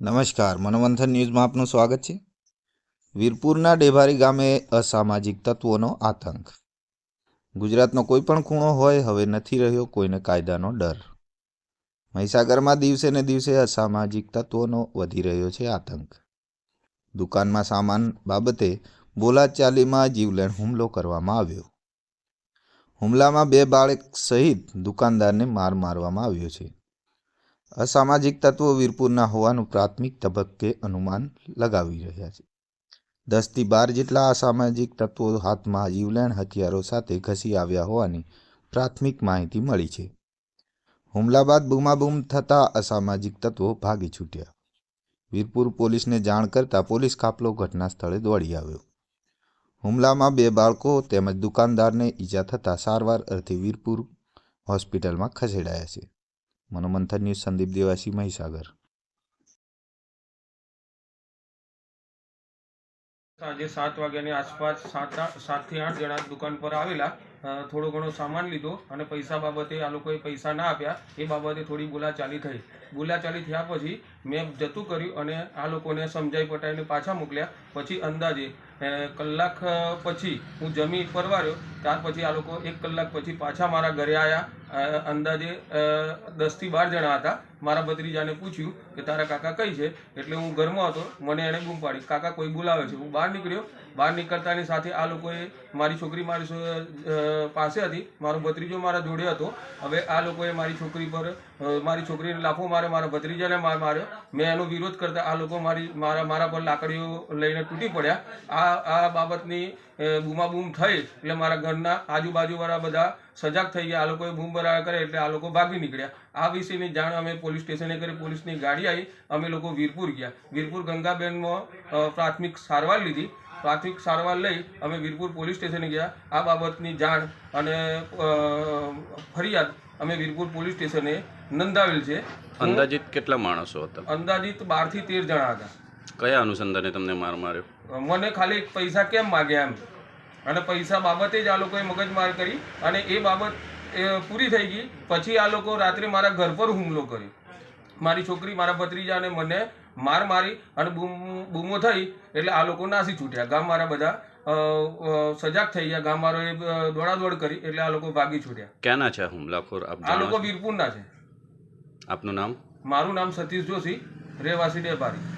નમસ્કાર, મનોમંથન ન્યૂઝમાં આપનું સ્વાગત છે. વીરપુરના ડેભારી ગામે અસામાજિક તત્વોનો આતંક. ગુજરાતનો કોઈ પણ ખૂણો હોય, હવે નથી રહ્યો કોઈને કાયદાનો ડર. મહીસાગરમાં દિવસે ને દિવસે અસામાજિક તત્વોનો વધી રહ્યો છે આતંક. દુકાનમાં સામાન બાબતે બોલાચાલીમાં જીવલેણ હુમલો કરવામાં આવ્યો. હુમલામાં બે બાળક સહિત દુકાનદારને માર મારવામાં આવ્યો છે. અસામાજિક તત્વો વીરપુરના હોવાનું પ્રાથમિક તબક્કે અનુમાન લગાવી રહ્યા છે. દસથી બાર જેટલા અસામાજિક તત્વો હાથમાં જીવલેણ હથિયારો સાથે ઘસી આવ્યા હોવાની પ્રાથમિક માહિતી મળી છે. હુમલા બાદ બૂમાબૂમ થતાં અસામાજિક તત્વો ભાગી છૂટ્યા. વીરપુર પોલીસને જાણ કરતાં પોલીસ કાફલો ઘટના સ્થળે દોડી આવ્યો. હુમલામાં બે બાળકો તેમજ દુકાનદારને ઈજા થતાં સારવાર અર્થે વીરપુર હોસ્પિટલમાં ખસેડાયા છે. મનોમંથન ન્યૂઝ, સંદીપ દેવાસી, મહીસાગર. સાંજે સાત વાગ્યાની આસપાસ સાત આઠ સાતથી આઠ જણા દુકાન પર આવેલા. થોડો ઘણો સામાન લીધો અને પૈસા બાબતે આ લોકોએ પૈસા ના આપ્યા, એ બાબતે થોડી બોલાચાલી થઈ. બોલાચાલી થયા પછી મેં જતું કર્યું અને આ લોકોને સમજાઈ પટાઈને પાછા મોકલ્યા. પછી અંદાજે કલાક પછી હું જમી પરવાર્યો ત્યાર પછી આ લોકો એક કલાક પછી પાછા મારા ઘરે આવ્યા અંદાજે દસથી બાર જણા હતા. મારા ભત્રીજાને પૂછ્યું કે તારા કાકા કઈ છે? એટલે હું ઘરમાં હતો, મને એણે બૂમ પાડી. કાકા કોઈ બોલાવે છે. હું બહાર નીકળ્યો. બહાર નીકળતાની સાથે આ લોકોએ મારી છોકરી મારી પાસે હતી. મારો ભત્રીજો મારા જોડે હતો. હવે આ લોકોએ મારી છોકરી પર મારી છોકરીને લાફો માર્યો, મારા ભત્રીજાને માર માર્યો. મેં એનો વિરોધ કરતા આ લોકો મારી, મારા મારા પર લાકડીઓ લઈને તૂટી પડ્યા. આ આ બાબતની બૂમાબૂમ થઈ એટલે મારા ઘરના આજુબાજુવાળા બધા સજાગ થઈ ગયા. આ લોકોએ બૂમ બરાબર કરે એટલે આ લોકો ભાગી નીકળ્યા. આ વિશેની જાણ અમે પોલીસ સ્ટેશને કરી, પોલીસની ગાડી આવી. અમે લોકો વીરપુર ગયા. વીરપુર ગંગાબેનમાં પ્રાથમિક સારવાર લીધી. પ્રાથમિક સારવાર લઈ અમે વીરપુર પોલીસ સ્ટેશને ગયા. આ બાબતની જાણ અને ફરિયાદ અમે વીરપુર પોલીસ સ્ટેશને નોંધાવેલ છે. અંદાજિત કેટલા માણસો હતા? અંદાજિત બારથી તેર જણા હતા. કયા અનુસંધાને તમને માર માર્યો? મને ખાલી પૈસા કેમ માગ્યા એમ. અને પૈસા બાબતે જ આ લોકોએ મગજમાર કરી અને એ બાબત પૂરી થઈ ગઈ. પછી આ લોકો રાત્રે મારા ઘર પર હુમલો કર્યો. મારી છોકરી મારા ભત્રીજા અને મને માર મારી અને બૂમ બૂમો થઈ એટલે આ લોકો નાસી છૂટ્યા. ગામ મારા બધા સજાગ થઈ ગયા. ગામ એ અ, દોડાદોડ કરી એટલે આ લોકો ભાગી છૂટ્યા. ક્યાંના છે હુમલાખોર? આ લોકો? વીરપુરના છે. આપનું નામ? મારું નામ સતીશ જોશી રહેવાસી ડેભારી